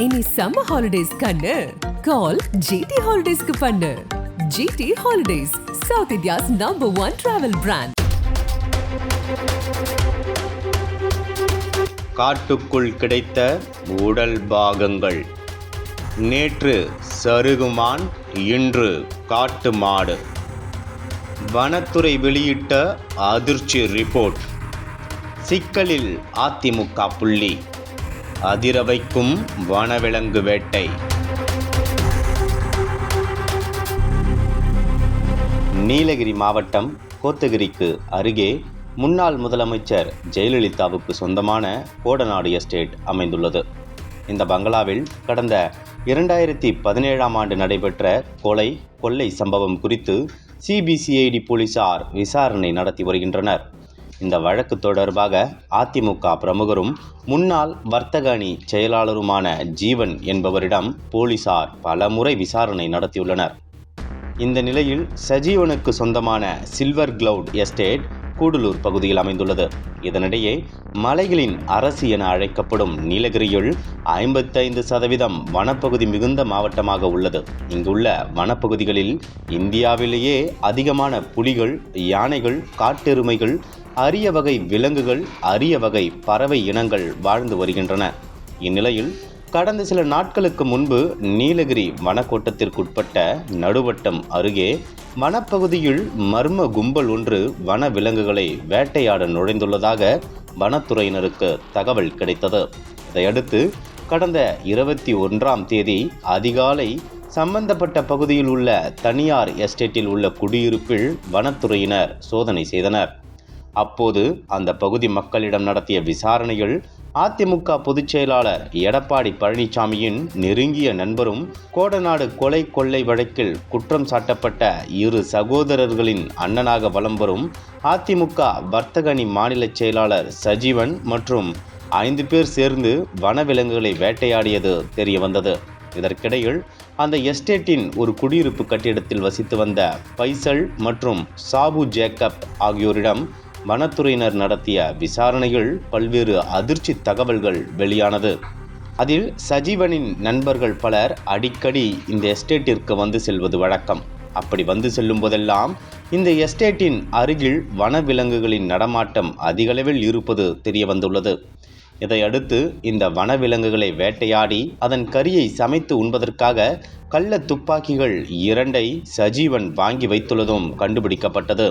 இனி summer holidays கண்ணு. கால் GT ஹாலிடேஸ்க்கு பண்ணு. GT holidays south India's number one travel brand காட்டுக்குள் கிடைத்த உடல் பாகங்கள். நேற்று சருகுமான் இன்று காட்டு மாடு. வனத்துறை வெளியிட்ட அதிர்ச்சி ரிப்போர்ட் சிக்கலில் அதிமுக புள்ளி. அதிர வைக்கும் வனவிலங்கு வேட்டை. நீலகிரி மாவட்டம் கோத்தகிரிக்கு அருகே முன்னாள் முதலமைச்சர் ஜெயலலிதாவுக்கு சொந்தமான கோடநாடு எஸ்டேட் அமைந்துள்ளது. இந்த பங்களாவில் கடந்த இரண்டாயிரத்தி பதினேழாம் ஆண்டு நடைபெற்ற கொலை கொள்ளை சம்பவம் குறித்து சிபிசிஐடி போலீசார் விசாரணை நடத்தி வருகின்றனர். இந்த வழக்கு தொடர்பாக அதிமுக பிரமுகரும் முன்னாள் வர்த்தக அணி செயலாளருமான ஜீவன் என்பவரிடம் போலீசார் பலமுறை விசாரணை நடத்தியுள்ளனர். இந்த நிலையில் சஜீவனுக்கு சொந்தமான சில்வர் கிளவுட் எஸ்டேட் கூடலூர் பகுதியில் அமைந்துள்ளது. இதனிடையே மலைகளின் அரசு என அழைக்கப்படும் நீலகிரியில் ஐம்பத்தைந்து சதவீதம் வனப்பகுதி மிகுந்த மாவட்டமாக உள்ளது. இங்குள்ள வனப்பகுதிகளில் இந்தியாவிலேயே அதிகமான புலிகள் யானைகள் காட்டெருமைகள் அரிய வகை விலங்குகள் அரிய வகை பறவை இனங்கள் வாழ்ந்து வருகின்றன. இந்நிலையில் கடந்த சில நாட்களுக்கு முன்பு நீலகிரி வனக்கோட்டத்திற்குட்பட்ட நடுவட்டம் அருகே வனப்பகுதியில் மர்ம கும்பல் ஒன்று வன விலங்குகளை வேட்டையாட நுழைந்துள்ளதாக வனத்துறையினருக்கு தகவல் கிடைத்தது. இதையடுத்து கடந்த இருபத்தி ஒன்றாம் தேதி அதிகாலை சம்பந்தப்பட்ட பகுதியில் உள்ள தனியார் எஸ்டேட்டில் உள்ள குடியிருப்பில் வனத்துறையினர் சோதனை செய்தனர். அப்போது அந்த பகுதி மக்களிடம் நடத்திய விசாரணையில் அதிமுக பொதுச் செயலாளர் எடப்பாடி பழனிசாமியின் நெருங்கிய நண்பரும் கோடநாடு கொலை கொள்ளை வழக்கில் குற்றம் சாட்டப்பட்ட இரு சகோதரர்களின் அண்ணனாக வலம் வரும் அதிமுக வர்த்தகணி மாநில செயலாளர் சஜீவன் மற்றும் ஐந்து பேர் சேர்ந்து வனவிலங்குகளை வேட்டையாடியது தெரிய வந்தது இதற்கிடையில் அந்த எஸ்டேட்டின் ஒரு குடியிருப்பு கட்டிடத்தில் வசித்து வந்த பைசல் மற்றும் சாபு ஜேக்கப் ஆகியோரிடம் வனத்துறையினர் நடத்திய விசாரணையில் பல்வேறு அதிர்ச்சி தகவல்கள் வெளியானது. அதில் சஜீவனின் நண்பர்கள் பலர் அடிக்கடி இந்த எஸ்டேட்டிற்கு வந்து செல்வது வழக்கம். அப்படி வந்து செல்லும் போதெல்லாம் இந்த எஸ்டேட்டின் அருகில் வனவிலங்குகளின் நடமாட்டம் அதிகளவில் இருப்பது தெரிய வந்துள்ளது. இதையடுத்து இந்த வனவிலங்குகளை வேட்டையாடி அதன் கரியை சமைத்து உண்பதற்காக கள்ள துப்பாக்கிகள் இரண்டை சஜீவன் வாங்கி வைத்துள்ளதும் கண்டுபிடிக்கப்பட்டது.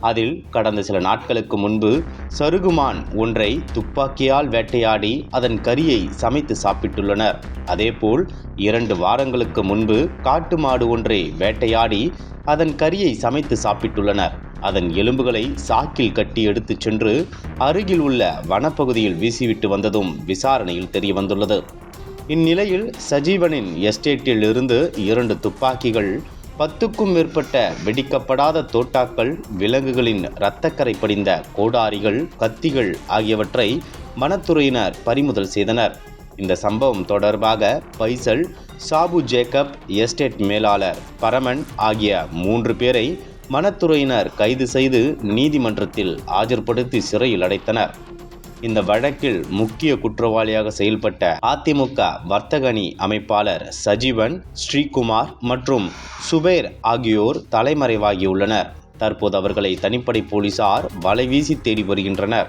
அதில் கடந்த சில நாட்களுக்கு முன்பு சருகுமான் ஒன்றை துப்பாக்கியால் வேட்டையாடி அதன் கரியை சமைத்து சாப்பிட்டுள்ளனர். அதேபோல் இரண்டு வாரங்களுக்கு முன்பு காட்டு மாடு ஒன்றை வேட்டையாடி அதன் கரியை சமைத்து சாப்பிட்டுள்ளனர். அதன் எலும்புகளை சாக்கில் கட்டி எடுத்துச் சென்று அருகில் உள்ள வனப்பகுதியில் வீசிவிட்டு வந்ததும் விசாரணையில் தெரியவந்துள்ளது. இந்நிலையில் சஜீவனின் எஸ்டேட்டில் இருந்து இரண்டு துப்பாக்கிகள் பத்துக்கும் மேற்பட்ட வெடிக்கப்படாத தோட்டாக்கள் விலங்குகளின் இரத்தக்கரை படிந்த கோடாரிகள் கத்திகள் ஆகியவற்றை வனத்துறையினர் பறிமுதல் செய்தனர். இந்த சம்பவம் தொடர்பாக பைசல் சாபு ஜேக்கப் எஸ்டேட் மேலாளர் பரமன் ஆகிய மூன்று பேரை வனத்துறையினர் கைது செய்து நீதிமன்றத்தில் ஆஜர்படுத்தி சிறையில் அடைத்தனர். இந்த வழக்கில் முக்கிய குற்றவாளியாக செயல்பட்ட அதிமுக வர்த்தகணி அமைப்பாளர் சஜீவன் ஸ்ரீகுமார் மற்றும் சுபேர் ஆகியோர் தலைமறைவாகியுள்ளனர். தற்போது அவர்களை தனிப்படை போலீசார் வலைவீசி தேடி வருகின்றனர்.